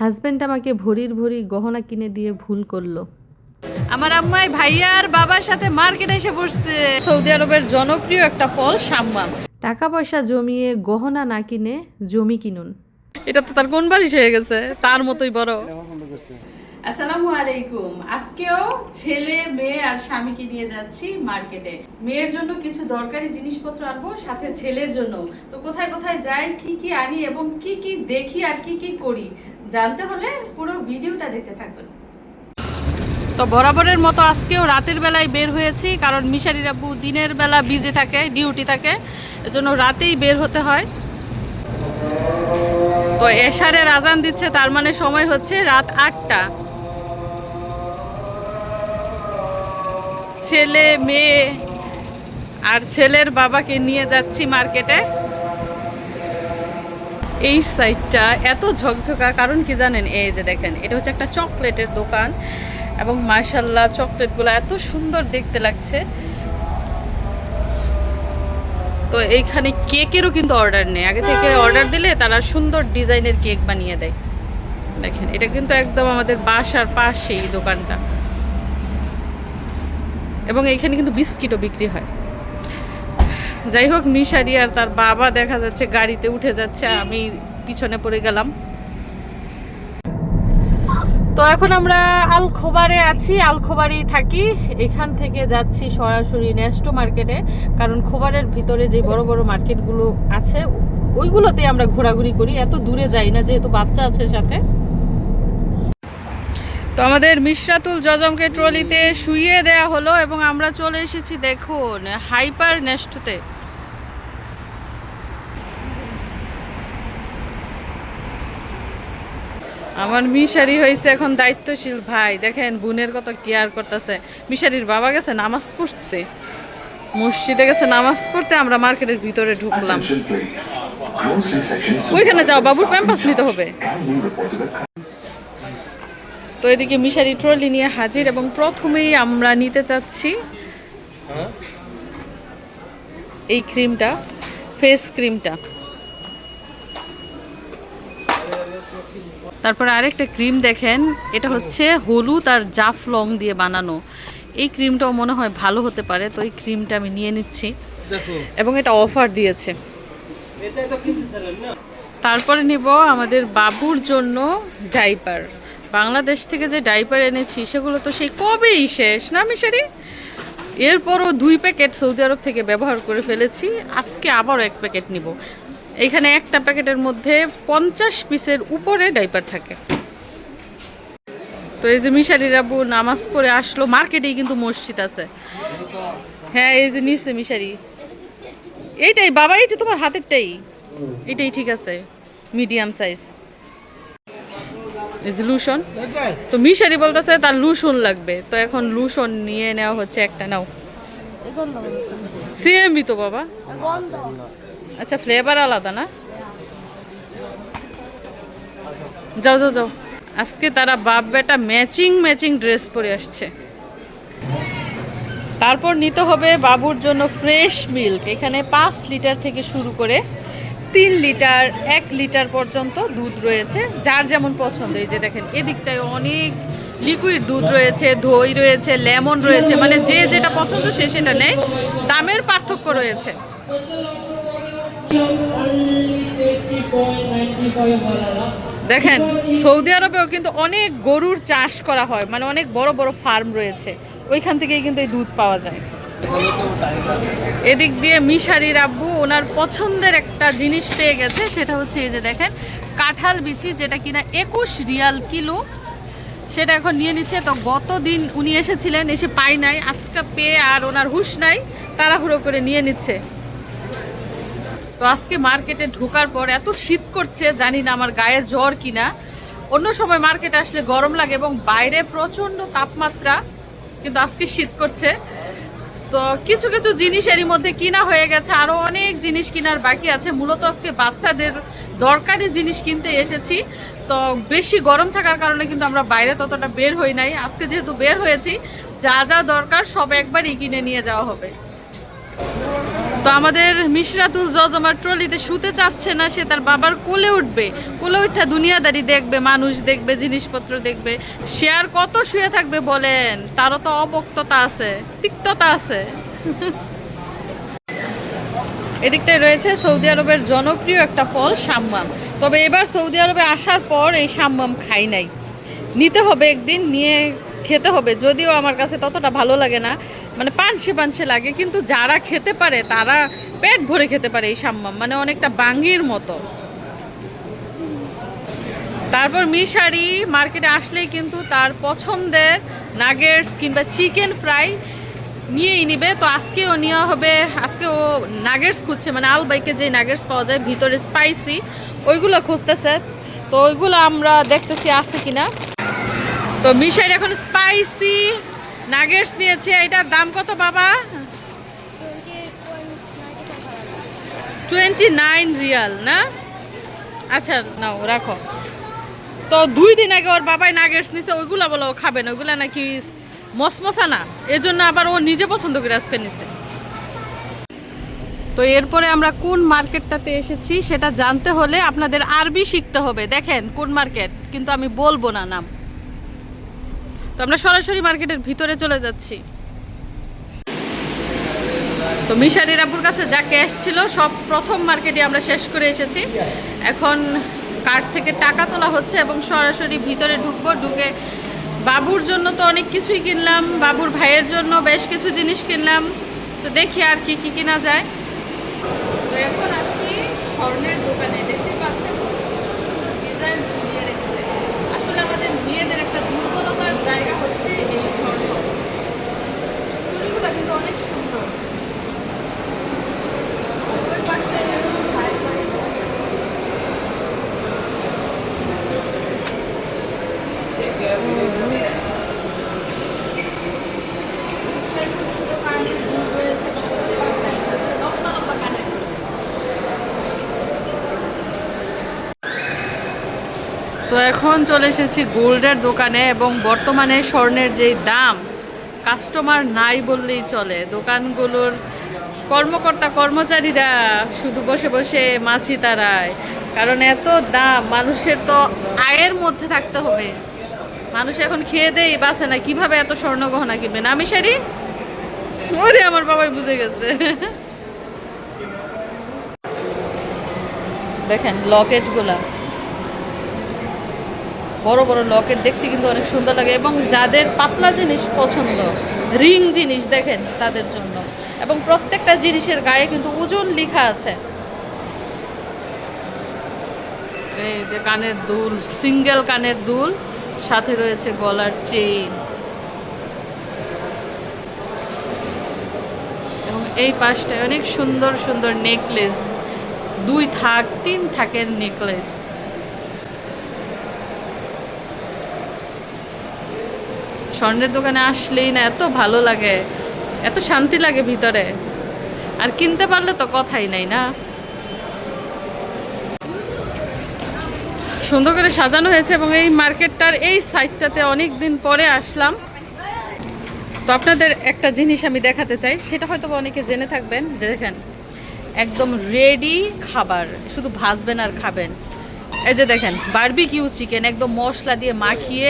Husband আমাকে ভরির ভরি গহনা কিনে দিয়ে ভুল করল। আমার আম্মাই ভাইয়ার বাবার সাথে মার্কেটে এসে বসছে সৌদি আরবের জনপ্রিয় একটা ফল সাম্মাম। টাকা পয়সা জমিয়ে গহনা না কিনে জমি কিনুন। এটা তো তার কোন বারিশ হয়ে গেছে? তার মতোই বড়। আসসালামু আলাইকুম। আজকেও ছেলে, মেয়ে আর স্বামীকে নিয়ে যাচ্ছি মার্কেটে। মেয়ের জন্য কিছু দরকারি জিনিসপত্র আনব, সাথে ছেলের জন্য। তো কোথায় কোথায় যাই, কি কি আনি এবং কি কি দেখি আর কি কি করি, জানতে হলে পুরো ভিডিওটা দেখতে থাকবেন। তো বরাবরের মতো আজকেও রাতের বেলায় বের হয়েছি, কারণ মিশারির আব্বু দিনের বেলা বিজি থাকে, ডিউটি থাকে, এজন্য রাতেই বের হতে হয়। তো এশারের আজান দিচ্ছে, তার মানে সময় হচ্ছে রাত আটটা। ছেলে, মেয়ে আর ছেলের বাবাকে নিয়ে যাচ্ছি মার্কেটে। এই সাইডটা এত ঝকঝকা, কারণ কি জানেন? এই যে দেখেন, এটা হচ্ছে একটা চকলেটের দোকান এবং মার্শাল্লাহ চকলেটগুলো এত সুন্দর দেখতে লাগছে। তো এইখানে কেকেরও কিন্তু অর্ডার নেই। আগে থেকে অর্ডার দিলে তারা সুন্দর ডিজাইনের কেক বানিয়ে দেয়। দেখেন, এটা কিন্তু একদম আমাদের বাসার পাশেই দোকানটা। এবং এইখানে কিন্তু বিস্কিটও বিক্রি হয়। যাই হোক মিশারি আর তার বাবা দেখা যাচ্ছে গাড়িতে উঠে যাচ্ছে, আমি পিছনে পড়ে গেলাম। তো এখন আমরা আলখোবারে আছি, আলখোবারেই থাকি। এখান থেকে যাচ্ছি সরাসরি নেস্টো মার্কেটে, কারণ খোবারের ভিতরে যে বড় বড় মার্কেটগুলো আছে, ওইগুলোতে আমরা ঘোরাঘুরি করি। এত দূরে যাই না, যেহেতু বাচ্চা আছে সাথে। তো আমাদের মিশরাতুল জজমকে ট্রলিতে শুইয়ে দেয়া হলো এবং আমরা চলে এসেছি দেখুন হাইপার নেস্টতে। আমার মিশারি হয়েছে এখন দায়িত্বশীল ভাই। দেখেন বোনের কত কেয়ার করতেছে। মিশারির বাবা গেছে নামাজ পড়তে। মসজিদে গেছে নামাজ পড়তে আমরা মার্কেটের ভিতরে ঢুকলাম। ওইখানে যাও বাবুর প্যাম্পাস নিতে হবে। তো এদিকে মিশারি ট্রলি নিয়ে হাজির এবং প্রথমেই আমরা নিতে চাচ্ছি এই ক্রিমটা ফেস ক্রিমটা। তারপরে আরেকটা ক্রিম দেখেন এটা হচ্ছে হলুদ আর জাফলং দিয়ে বানানো। এই ক্রিমটাও মনে হয় ভালো হতে পারে তো এই ক্রিমটা আমি নিয়ে নিচ্ছি। এবং এটা অফার দিয়েছে। তারপরে নিব আমাদের বাবুর জন্য ডাইপার। বাংলাদেশ থেকে যে ডাইপার এনেছি সেগুলো তো সেই কবেই শেষ না মিশারি? এরপরও দুই প্যাকেট সৌদি আরব থেকে ব্যবহার করে ফেলেছি আজকে আবারও এক প্যাকেট নিব। এখানে একটা প্যাকেটের মধ্যে পঞ্চাশ পিসের উপরে ডাইপার থাকে। তো এই যে মিশারি রাবু নামাজ পড়ে আসলো মার্কেটেই কিন্তু মসজিদ আছে। হ্যাঁ এই যে নিচে মিশারি। এইটাই বাবা এইটা তোমার হাতেরটাই। এটাই ঠিক আছে মিডিয়াম সাইজ। লুশন। তো মিশারি বলতেছে তার লুশন লাগবে। তো এখন লুশন নিয়ে নেওয়া হচ্ছে একটা নাও। সেমই তো বাবা। আচ্ছা ফ্লেভার আলাদা না? যাও যাও যাও। আজকে তারা বাপ বেটা ম্যাচিং ম্যাচিং ড্রেস পরে আসছে। তারপর নিতে হবে বাবুর জন্য ফ্রেশ মিল্ক এখানে পাঁচ লিটার থেকে শুরু করে তিন লিটার, এক লিটার পর্যন্ত দুধ রয়েছে, যার যেমন পছন্দ। এই যে দেখেন, এদিকটায় অনেক লিকুইড দুধ রয়েছে, দই রয়েছে লেমন রয়েছে মানে যে যেটা পছন্দ সে সেটা নেয়। দামের পার্থক্য রয়েছে। দেখেন, সৌদি আরবেও কিন্তু অনেক গরুর চাষ করা হয় মানে অনেক বড় বড় ফার্ম রয়েছে। ওইখান থেকেই কিন্তু এই দুধ পাওয়া যায়। এদিক দিয়ে মিশারির আব্বু ওনার পছন্দের একটা জিনিস পেয়ে গেছে, সেটা হচ্ছে এই যে দেখেন, কাঁঠাল বিচি, যেটা কিনা একুশ রিয়াল কিলো, সেটা এখন নিয়ে নিচ্ছে। তো গত দিন উনি এসেছিলেন, এসে পাই নাই, আজকে পেয়ে আর ওনার হুশ নাই, তাড়াহুড়ো করে নিয়ে নিচ্ছে। তো আজকে মার্কেটে ঢোকার পর এত শীত করছে, জানি না আমার গায়ে জ্বর কিনা। অন্য সময় মার্কেটে আসলে গরম লাগে এবং বাইরে প্রচণ্ড তাপমাত্রা, কিন্তু আজকে শীত করছে। তো কিছু কিছু জিনিস এরই মধ্যে কিনা হয়ে গেছে আরও অনেক জিনিস কেনার বাকি আছে। মূলত আজকে বাচ্চাদের দরকারি জিনিস কিনতে এসেছি। তো বেশি গরম থাকার কারণে কিন্তু আমরা বাইরে ততটা বের হই নাই। আজকে যেহেতু বের হয়েছি, যা যা দরকার সব একবারই কিনে নিয়ে যাওয়া হবে। তো আমাদের মিশরাতুল জজ আমার ট্রলিতে শুতে চাচ্ছে না, সে তার বাবার কোলে উঠবে। কোলে উঠা দুনিয়াদারি দেখবে, মানুষ দেখবে, জিনিসপত্র দেখবে। সে আর কত শুয়ে থাকবে বলেন? তারও তো অবক্ততা আছে, তিক্ততা আছে। এদিকটায় রয়েছে সৌদি আরবের জনপ্রিয় একটা ফল, সাম্মাম। তবে এবার সৌদি আরবে আসার পর এই সাম্মাম খাই নাই। নিতে হবে একদিন, নিয়ে খেতে হবে, যদিও আমার কাছে ততটা ভালো লাগে না। মানে পানসে পানসে লাগে, কিন্তু যারা খেতে পারে, তারা পেট ভরে খেতে পারে এই সাম্মাম মানে অনেকটা বাঙ্গির মতো। তারপর মিশারি মার্কেটে আসলেই কিন্তু তার পছন্দের নাগেটস কিংবা চিকেন ফ্রাই নিয়েই নিবে। তো আজকেও নেওয়া হবে আজকে ও নাগেটস খুঁজছে মানে আলবাইকে যে নাগেটস পাওয়া যায়, ভিতরে স্পাইসি ওইগুলো খুঁজতেছে। তো ওইগুলো আমরা দেখতেছি আছে কিনা। তো মিশাইর এখন স্পাইসি নাগেটস নিয়েছে। এটার দাম কত বাবা? টোয়েন্টি নাইন রিয়াল না? আচ্ছা নাও, রাখো। তো দুই দিন আগে ওর বাবাই নাগেটস নিছে, ওইগুলা বলো ও খাবে না, ওইগুলা নাকি মসমসা না। এজন্য আবার ও নিজে পছন্দ করে আজকে নিছে। তো এরপরে আমরা কোন মার্কেটটাতে এসেছি সেটা জানতে হলে আপনাদের আরবি শিখতে হবে। দেখেন কোন মার্কেট, কিন্তু আমি বলব না নাম। তো আমরা সরাসরি মার্কেটের ভিতরে চলে যাচ্ছি। তো মিশারির আপুর কাছে যা ক্যাশ ছিল, সব প্রথম মার্কেটে আমরা শেষ করে এসেছি। এখন কার্ড থেকে টাকা তোলা হচ্ছে এবং সরাসরি ভিতরে ঢুকবো। ঢুকে বাবুর জন্য তো অনেক কিছুই কিনলাম, বাবুর ভাইয়ের জন্য বেশ কিছু জিনিস কিনলাম। তো দেখি আর কি কি কিনা যায়। তো এখন আছি স্বর্ণের দোকানে দেখতে পাচ্ছেন কত সুন্দর সুন্দর ডিজাইন ঝুলিয়ে রেখেছে আসলে আমাদের মেয়েদের একটা দুর্বলতার জায়গা হচ্ছে এই স্বর্ণ চুড়িগুলো কিন্তু অনেক সুন্দর ওই পাশে ভাইয়ের বাড়ি। তো এখন চলে এসেছি গোল্ডের দোকানে এবং বর্তমানে স্বর্ণের যেই দাম কাস্টমার নাই বললেই চলে। দোকানগুলোর কর্মকর্তা, কর্মচারীরা শুধু বসে বসে মাছি তারায়। কারণ এত দাম, মানুষের তো আয়ের মধ্যে থাকতে হবে। মানুষ এখন খেয়ে দেই বাসে না, কীভাবে এত স্বর্ণ গহনা কিনবে? না আমি শাড়ি ওরে, আমার বাবাই বুঝে গেছে। দেখেন, লকেটগুলা। বড় বড় লকেট দেখতে কিন্তু অনেক সুন্দর লাগে এবং যাদের পাতলা জিনিস পছন্দ, রিং জিনিস দেখেন তাদের জন্য। এবং প্রত্যেকটা জিনিসের গায়ে কিন্তু ওজন লেখা আছে। এই যে কানের দুল, সিঙ্গেল কানের দুল, সাথে রয়েছে গলার চেইন। এবং এই পাশটায় অনেক সুন্দর সুন্দর নেকলেস, দুই থাক, তিন থাকের নেকলেস। স্বর্ণের দোকানে আসলেই না, এত ভালো লাগে, এত শান্তি লাগে ভিতরে। আর কিনতে পারলে তো কথাই নাই না। সুন্দর করে সাজানো হয়েছে এবং এই মার্কেটটার এই সাইডটাতে অনেক দিন পরে আসলাম। তো আপনাদের একটা জিনিস আমি দেখাতে চাই, সেটা হয়তো অনেকে জেনে থাকবেন যে দেখেন, একদম রেডি খাবার, শুধু ভাজবেন আর খাবেন। এই যে দেখেন বারবিকিউ চিকেন একদম মশলা দিয়ে মাখিয়ে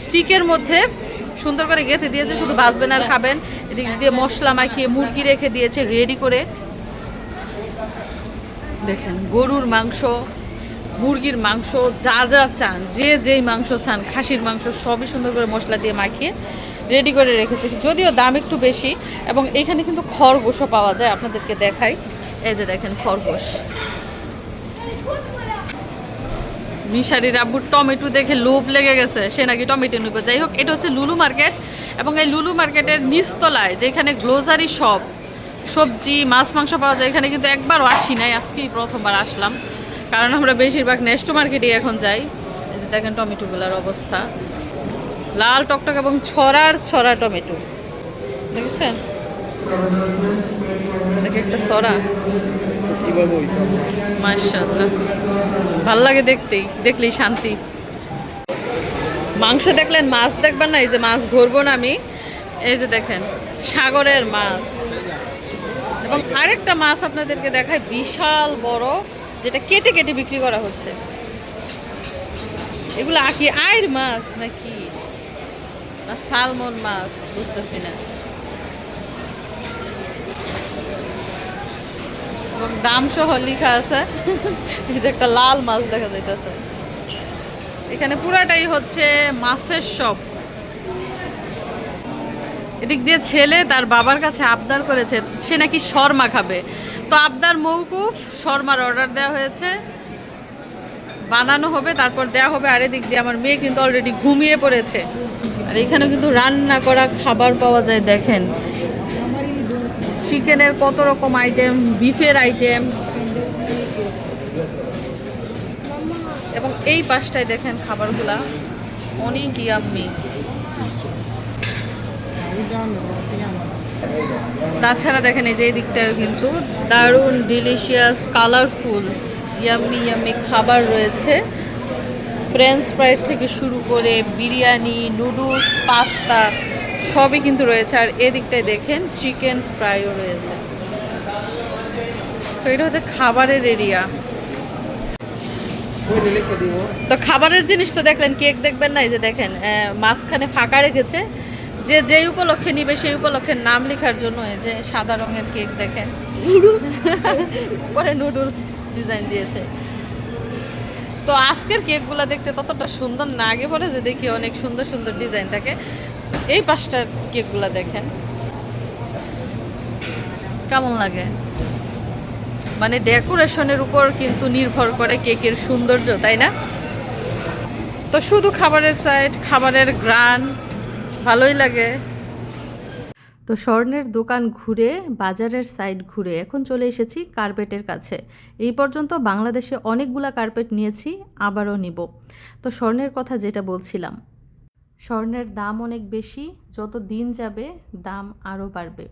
স্টিকের মধ্যে সুন্দর করে গেঁথে দিয়েছে, শুধু ভাজবেন আর খাবেন। এদিক দিয়ে মশলা মাখিয়ে, মুরগি রেখে দিয়েছে রেডি করে। দেখেন, গরুর মাংস, মুরগির মাংস, যা যা চান, যে যেই মাংস চান, খাসির মাংস, সবই সুন্দর করে মশলা দিয়ে মাখিয়ে রেডি করে রেখেছে। যদিও দাম একটু বেশি, এবং এখানে কিন্তু খরগোশও পাওয়া যায়, আপনাদেরকে দেখাই। এই যে দেখেন খরগোশ। মিশারির আব্বুর টমেটো দেখে লোভ লেগে গেছে। সে নাকি টমেটো নিবে। যাই হোক, এটা হচ্ছে লুলু মার্কেট এবং এই লুলু মার্কেটের নিচতলায় যেখানে গ্লোজারি শপ, সবজি, মাছ, মাংস পাওয়া যায়, এখানে কিন্তু একবারও আসি নাই। আজকেই প্রথমবার আসলাম। কারণ আমরা বেশিরভাগ নেক্সট মার্কেটে এখন যাই। দেখেন টমেটোগুলোর অবস্থা। লাল টকটক এবং ছড়ার ছড়া টমেটো। দেখেছেন? দেখে একটা ছড়া মাশাআল্লাহ। ভালো লাগে দেখতেই দেখলেই শান্তি। মাংস দেখলেন মাছ দেখবেন না? এই যে মাছ ধরবো না আমি। এই যে দেখেন সাগরের মাছ। এবং আরেকটা মাছ আপনাদেরকে দেখায় বিশাল বড় যেটা কেটে কেটে বিক্রি করা হচ্ছে। এগুলো কি আয়ের মাছ নাকি? না সালমন মাছ বুঝতেছি না। এবং দাম সহ লেখা আছে। একটা লাল মাছ দেখা যাইতেছে। এখানে পুরাটাই হচ্ছে মাছের শপ। এদিক দিয়ে ছেলে তার বাবার কাছে আবদার করেছে, সে নাকি শর্মা খাবে। তো আবদার মৌকুফ, শর্মার অর্ডার দেওয়া হয়েছে। বানানো হবে, তারপর দেওয়া হবে, আর এদিক দিয়ে আমার মেয়ে কিন্তু অলরেডি ঘুমিয়ে পড়েছে। আর এখানে কিন্তু রান্না করা খাবার পাওয়া যায়, দেখেন। চিকেনের কত রকম আইটেম বিফের আইটেম এবং এই পাশটায় দেখেন খাবারগুলা। অনেক ইয়াম্মি তাছাড়া দেখেন এই যে এই দিকটায় কিন্তু দারুণ ডিলিশিয়াস কালারফুল ইয়াম্মি ইয়াম্মি খাবার রয়েছে। ফ্রেঞ্চ ফ্রাইড থেকে শুরু করে বিরিয়ানি নুডলস পাস্তা সবই কিন্তু রয়েছে। আর এদিকটায় দেখেন চিকেন ফ্রাইও রয়েছে। তো এটা হচ্ছে খাবারের এরিয়া তো খাবারের জিনিস তো দেখলেন কেক দেখবেন না? এই যে দেখেন মাঝখানে ফাঁকা রেখেছে। যে যেই উপলক্ষে নিবে সেই উপলক্ষে নাম লেখার জন্য এই যে সাদা রঙের কেক দেখেন। পরে নুডলস ডিজাইন দিয়েছে। তো আজকের কেকগুলো দেখতে ততটা সুন্দর না। আগে পরে যে দেখি অনেক সুন্দর সুন্দর ডিজাইন থাকে। এই পাঁচটার কেকগুলো দেখেন। কেমন লাগে? মানে ডেকোরেশনের উপর কিন্তু নির্ভর করে কেকের সৌন্দর্য তাই না? তো শুধু খাবারের সাইড খাবারের গ্রান ভালোই লাগে। তো স্বর্ণের দোকান ঘুরে বাজারের সাইড ঘুরে এখন চলে এসেছি কার্পেটের কাছে। এই পর্যন্ত বাংলাদেশে অনেকগুলা কার্পেট নিয়েছি আবারও নিব। তো স্বর্ণের কথা যেটা বলছিলাম স্বর্ণের দাম অনেক বেশি, যত দিন যাবে দাম আরও বাড়বে।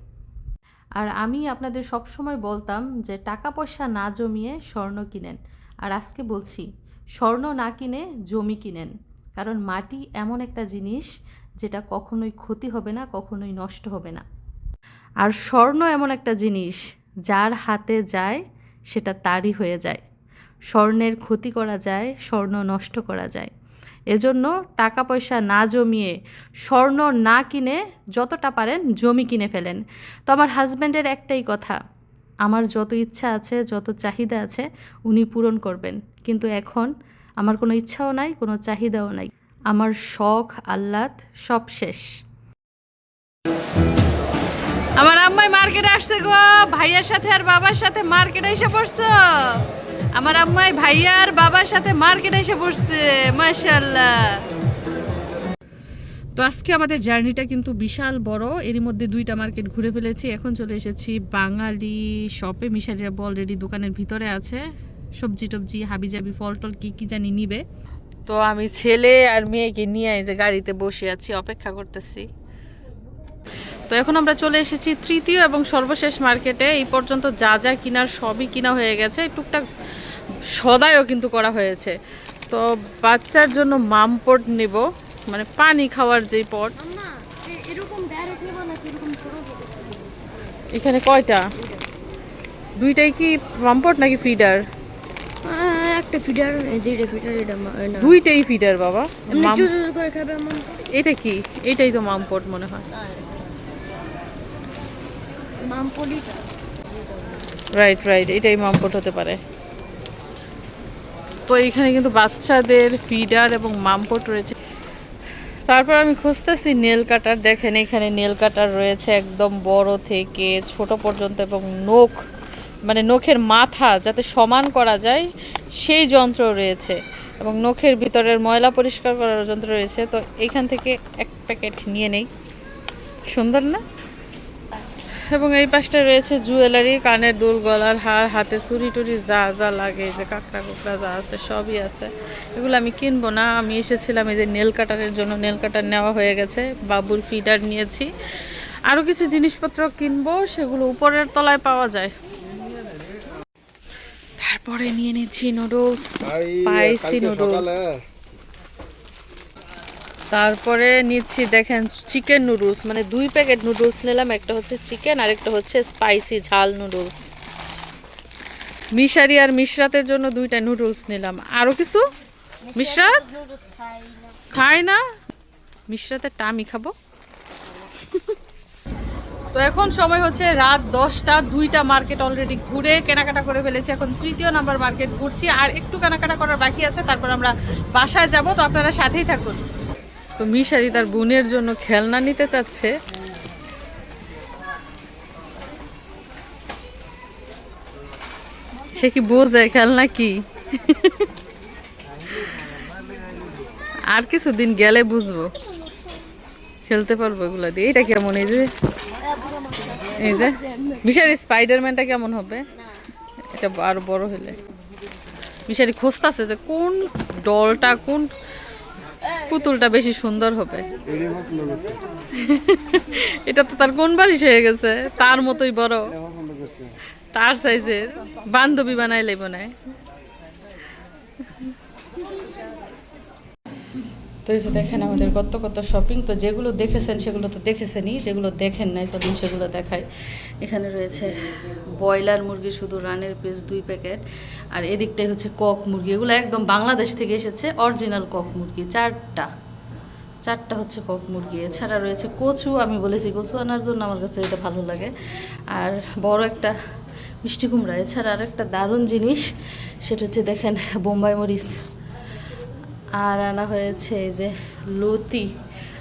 আর আমি আপনাদের সব সময় বলতাম যে টাকা পয়সা না জমিয়ে স্বর্ণ কিনেন। আর আজকে বলছি, স্বর্ণ না কিনে জমি কিনেন। কারণ মাটি এমন একটা জিনিস যেটা কখনোই ক্ষতি হবে না, কখনোই নষ্ট হবে না। আর স্বর্ণ এমন একটা জিনিস, যার হাতে যায় সেটা তারই হয়ে যায়। স্বর্ণের ক্ষতি করা যায়, স্বর্ণ নষ্ট করা যায়। এজন্য টাকা পয়সা না জমিয়ে স্বর্ণ না কিনে যতটা পারেন জমি কিনে ফেলেন। তো আমার হাজব্যান্ডের একটাই কথা, আমার যত ইচ্ছা আছে, যত চাহিদা আছে, উনি পূরণ করবেন। কিন্তু এখন আমার কোনো ইচ্ছাও নাই, কোনো চাহিদাও নাই। আমার শখ, আহ্লাদ সব শেষ। আমার আম্মাই মার্কেটে আসছে গো, ভাইয়ার সাথে আর বাবার সাথে মার্কেটে এসে পড়ছো। আমার আম্মাই ভাইয়ার বাবার সাথে মার্কেটে এসে বসছে মাশাল্লাহ তো আজকে আমাদের জার্নিটা কিন্তু বিশাল বড়। এরই মধ্যে দুইটা মার্কেট ঘুরে ফেলেছি। এখন চলে এসেছি বাঙালি শপে। মিশারিরা অলরেডি দোকানের ভিতরে আছে। সবজি টবজি, হাবিজাবি, ফল টল কী কী জানি নিবে। তো আমি ছেলে আর মেয়েকে নিয়ে এই যে গাড়িতে বসে আছি, অপেক্ষা করতেছি। তো এখন আমরা চলে এসেছি তৃতীয় এবং সর্বশেষ মার্কেটে। এই পর্যন্ত যা যা কিনার সবই কিনা হয়ে গেছে। টুকটাক সদাইও কিন্তু করা হয়েছে। তো বাচ্চার জন্য মামপট নেব মানে পানি খাওয়ার যেই পট। এখানে কয়টা? দুইটাই কি মামপট নাকি ফিডার? একটা ফিডার যেটা ফিডার এটা দুইটাই ফিডার বাবা। করে খাবে এটা কি? এটাই তো মামপট মনে হয়। রাইট রাইট এটাই মামপট হতে পারে। তো এখানে কিন্তু বাচ্চাদের ফিডার এবং মামপট রয়েছে। তারপর আমি খুঁজতেছি নেল কাটার। দেখেন এখানে নেল কাটার রয়েছে একদম বড় থেকে ছোট পর্যন্ত এবং নখ মানে নখের মাথা যাতে সমান করা যায়, সেই যন্ত্র রয়েছে এবং নখের ভিতরের ময়লা পরিষ্কার করার যন্ত্র রয়েছে। তো এখান থেকে এক প্যাকেট নিয়ে নেই। সুন্দর না? এবং এই পাশটা রয়েছে জুয়েলারি কানের দুল গলার হার হাতে চুরি টুরি যা যা লাগে যে কাঁকড়া কুকড়া যা আছে সবই আছে। এগুলো আমি কিনবো না আমি এসেছিলাম এই যে নেল কাটারের জন্য নেল কাটার নেওয়া হয়ে গেছে বাবুর ফিডার নিয়েছি। আরও কিছু জিনিসপত্র কিনবো সেগুলো উপরের তলায় পাওয়া যায়। তারপরে নিয়ে নিচ্ছি নুডলস স্পাইসি নুডলস। তারপরে নিচ্ছি দেখেন চিকেন নুডলস মানে দুই প্যাকেট নুডলস নিলাম একটা হচ্ছে চিকেন আর একটা হচ্ছে স্পাইসি ঝাল নুডলস মিশারি আর মিশরাতের জন্য দুইটা নুডলস নিলাম। আরও কিছু? মিশরাত? খাই না। মিশরাতেরটা আমি খাব। তো এখন সময় হচ্ছে রাত দশটা দুইটা মার্কেট অলরেডি ঘুরে কেনাকাটা করে ফেলেছি। এখন তৃতীয় নাম্বার মার্কেট ঘুরছি আর একটু কেনাকাটা করার বাকি আছে তারপর আমরা বাসায় যাব তো আপনারা সাথেই থাকুন। তো মিশারি তার বোনের জন্য খেলনা নিতে চাচ্ছে। সে কি বোঝে খেলনা কি? আর কিছুদিন গেলে বুঝব। খেলতে পারব এগুলো দিয়ে। এটা কেমন এই যে? এই যে? মিশারি স্পাইডারম্যানটা কেমন হবে? এটা আর বড় হলে। মিশারি খুঁজতেছে যে কোন ডলটা কোন পুতুলটা বেশি সুন্দর হবে। এটা তো তার কোন বালিশ হয়ে গেছে? তার মতোই বড়। তার সাইজের বান্ধবী বানাইলে মনে হয় তো এই যে দেখেন আমাদের কত কত শপিং তো যেগুলো দেখেছেন সেগুলো তো দেখেছেনই, যেগুলো দেখেন নাই, চলুন সেগুলো দেখাই। এখানে রয়েছে ব্রয়লার মুরগি, শুধু রানের পিস দুই প্যাকেট আর এদিকটাই হচ্ছে কক মুরগি, এগুলো একদম বাংলাদেশ থেকে এসেছে অরিজিনাল কক মুরগি, চারটা। চারটা হচ্ছে কক মুরগি। এছাড়া রয়েছে কচু, আমি বলেছি কচু আনার জন্য আমার কাছে এটা ভালো লাগে। আর বড় একটা মিষ্টি কুমড়া, এছাড়া আরও একটা দারুণ জিনিস, সেটা হচ্ছে দেখেন বোম্বাই মরিচ। আর আনা হয়েছে এই যে লতি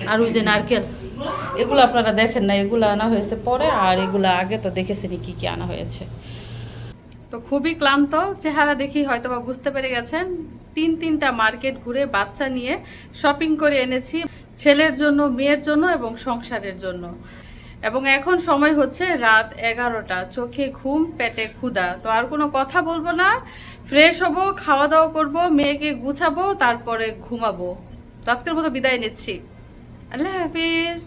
আর ওই যে নারকেল। এগুলো আপনারা দেখেন না, এগুলো আনা হয়েছে পরে আর এগুলো আগে তো দেখেছেনি কি কি আনা হয়েছে। তো খুবই ক্লান্ত, চেহারা দেখি হয়তো বা বুঝতে পেরে গেছেন। তিন তিনটা মার্কেট ঘুরে বাচ্চা নিয়ে শপিং করে এনেছি, ছেলের জন্য, মেয়ের জন্য এবং সংসারের জন্য। এবং এখন সময় হচ্ছে রাত এগারোটা, চোখে ঘুম, পেটে ক্ষুধা। তো আর কোনো কথা বলব না। ফ্রেশ হব খাওয়া দাওয়া করব, মেয়েকে গুছাবো, তারপরে ঘুমাবো। তো আজকের মতো বিদায় নিচ্ছি। আল্লাহ হাফিজ।